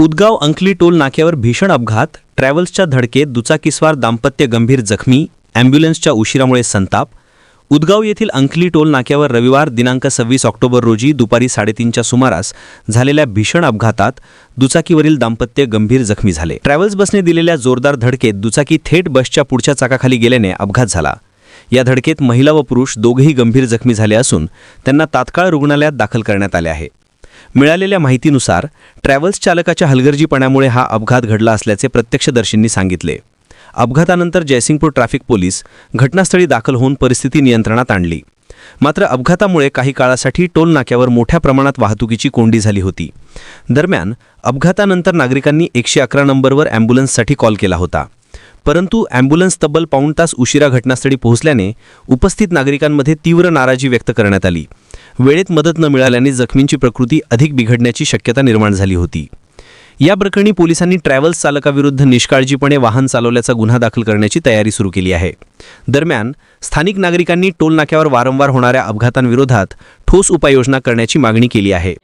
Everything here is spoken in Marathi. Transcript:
उदगाव अंकली टोल नाक्यावर भीषण अपघात ट्रॅव्हल्सच्या धडकेत दुचाकीस्वार दाम्पत्य गंभीर जखमी अँब्युलन्सच्या उशिरामुळे संताप. उदगाव येथील अंकली टोल नाक्यावर रविवार दिनांक सव्वीस ऑक्टोबर रोजी दुपारी साडेतीनच्या सुमारास झालेल्या भीषण अपघातात दुचाकीवरील दाम्पत्य गंभीर जखमी झाले. ट्रॅव्हल्स बसने दिलेल्या जोरदार धडकेत दुचाकी थेट बसच्या पुढच्या चाकाखाली गेल्याने अपघात झाला. या धडकेत महिला व पुरुष दोघेही गंभीर जखमी झाले असून त्यांना तात्काळ रुग्णालयात दाखल करण्यात आले आहे. मिळालेल्या माहितीनुसार ट्रॅव्हल्स चालकाच्या हलगर्जीपणामुळे हा अपघात घडला असल्याचे प्रत्यक्षदर्शींनी सांगितले. अपघातानंतर जयसिंगपूर ट्रॅफिक पोलीस घटनास्थळी दाखल होऊन परिस्थिती नियंत्रणात आणली. मात्र अपघातामुळे काही काळासाठी टोल नाक्यावर मोठ्या प्रमाणात वाहतुकीची कोंडी झाली होती. दरम्यान अपघातानंतर नागरिकांनी एकशे अकरा नंबरवर अँब्युलन्ससाठी कॉल केला होता. परंतु ॲम्ब्युलन्स तब्बल पाऊण तास उशिरा घटनास्थळी पोहोचल्याने उपस्थित नागरिकांमध्ये तीव्र नाराजी व्यक्त करण्यात आली. वेळेत मदत न मिळाल्याने जखमींची प्रकृती अधिक बिघडण्याची शक्यता निर्माण झाली होती. या प्रकरणी पोलिसांनी ट्रॅव्हल्स चालकाविरुद्ध निष्काळजीपणे वाहन चालवल्याचा गुन्हा दाखल करण्याची तयारी सुरू केली आहे. दरम्यान स्थानिक नागरिकांनी टोल नाक्यावर वारंवार होणाऱ्या अपघातांविरोधात ठोस उपाययोजना करण्याची मागणी केली आहे.